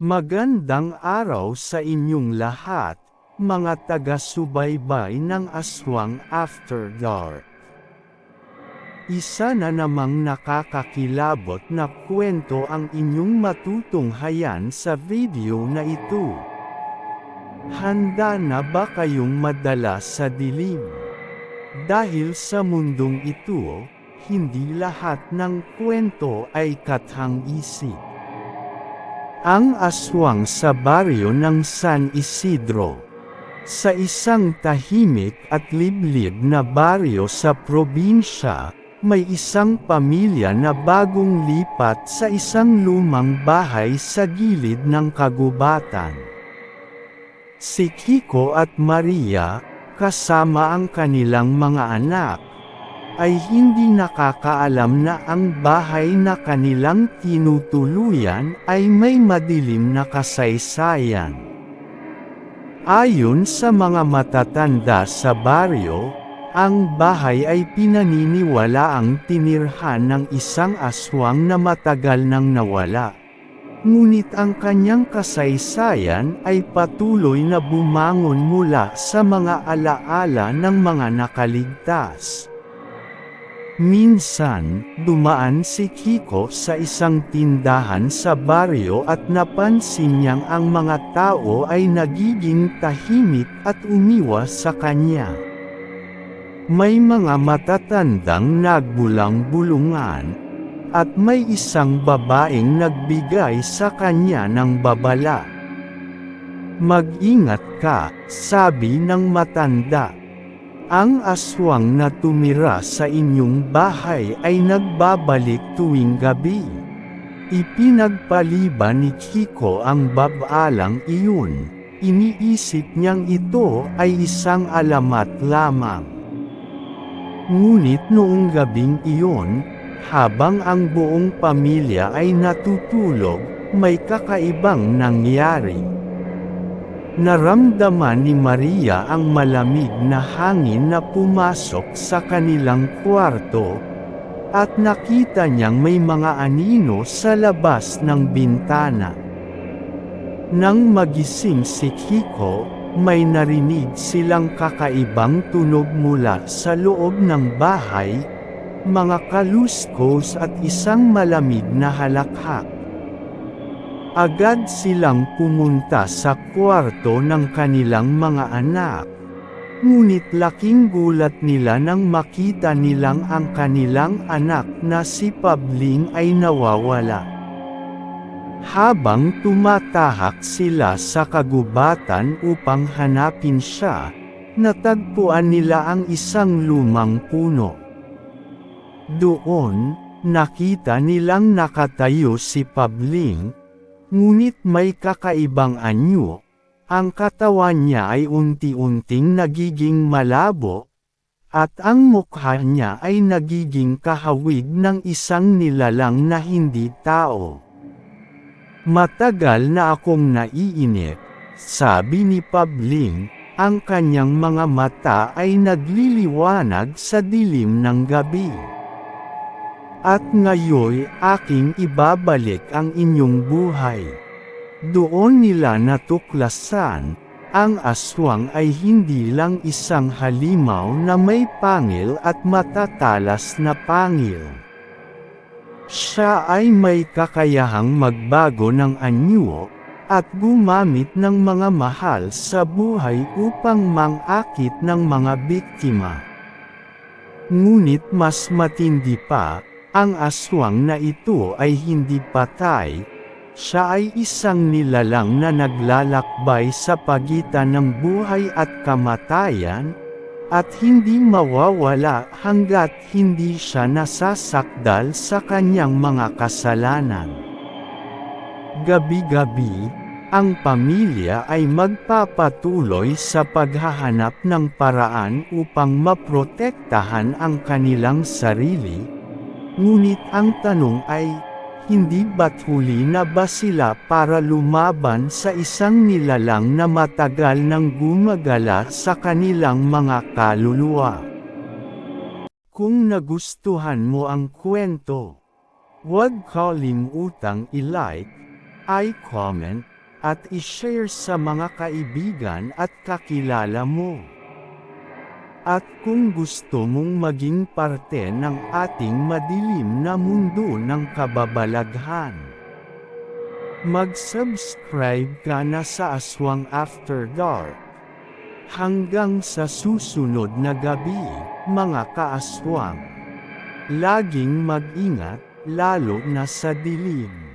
Magandang araw sa inyong lahat, mga taga-subaybay ng Aswang After Dark. Isa na namang nakakakilabot na kwento ang inyong matutunghayan sa video na ito. Handa na ba kayong madala sa dilim? Dahil sa mundong ito, hindi lahat ng kwento ay kathang isip. Ang aswang sa baryo ng San Isidro. Sa isang tahimik at liblib na baryo sa probinsya, may isang pamilya na bagong lipat sa isang lumang bahay sa gilid ng kagubatan. Si Kiko at Maria, kasama ang kanilang mga anak, ay hindi nakakaalam na ang bahay na kanilang tinutuluyan ay may madilim na kasaysayan. Ayon sa mga matatanda sa baryo, ang bahay ay pinaniniwala ang tinirhan ng isang aswang na matagal nang nawala. Ngunit ang kanyang kasaysayan ay patuloy na bumangon mula sa mga alaala ng mga nakaligtas. Minsan, dumaan si Kiko sa isang tindahan sa baryo at napansin niyang ang mga tao ay nagiging tahimik at umiwas sa kanya. May mga matatandang nagbulang-bulungan, at may isang babaeng nagbigay sa kanya ng babala. Mag-ingat ka, sabi ng matanda. Ang aswang na tumira sa inyong bahay ay nagbabalik tuwing gabi. Ipinagpaliban ni Kiko ang babalang iyon. Iniisip niyang ito ay isang alamat lamang. Ngunit noong gabing iyon, habang ang buong pamilya ay natutulog, may kakaibang nangyari. Naramdaman ni Maria ang malamig na hangin na pumasok sa kanilang kwarto, at nakita niyang may mga anino sa labas ng bintana. Nang magising si Kiko, may narinig silang kakaibang tunog mula sa loob ng bahay, mga kaluskos at isang malamig na halakhak. Agad silang pumunta sa kwarto ng kanilang mga anak. Ngunit laking gulat nila nang makita nilang ang kanilang anak na si Pabling ay nawawala. Habang tumatahak sila sa kagubatan upang hanapin siya, natagpuan nila ang isang lumang puno. Doon, nakita nilang nakatayo si Pabling, Ngunit may kakaibang anyo, ang katawan niya ay unti-unting nagiging malabo, at ang mukha niya ay nagiging kahawig ng isang nilalang na hindi tao. Matagal na akong naiinip, sabi ni Pabling, ang kanyang mga mata ay nagliliwanag sa dilim ng gabi. At ngayoy aking ibabalik ang inyong buhay. Doon nila natuklasan, ang aswang ay hindi lang isang halimaw na may pangil at matatalas na pangil. Siya ay may kakayahang magbago ng anyo, at gumamit ng mga mahal sa buhay upang mangakit ng mga biktima. Ngunit mas matindi pa, ang aswang na ito ay hindi patay, siya ay isang nilalang na naglalakbay sa pagitan ng buhay at kamatayan, at hindi mawawala hanggat hindi siya nasasakdal sa kanyang mga kasalanan. Gabi-gabi, ang pamilya ay magpapatuloy sa paghahanap ng paraan upang maprotektahan ang kanilang sarili, Ngunit ang tanong ay, hindi ba't huli na ba sila para lumaban sa isang nilalang na matagal nang gumagala sa kanilang mga kaluluwa? Kung nagustuhan mo ang kwento, huwag kalimutang i-like, i-comment, at ishare sa mga kaibigan at kakilala mo. At kung gusto mong maging parte ng ating madilim na mundo ng kababalaghan, mag-subscribe ka na sa Aswang After Dark. Hanggang sa susunod na gabi, mga kaaswang. Laging mag-ingat, lalo na sa dilim.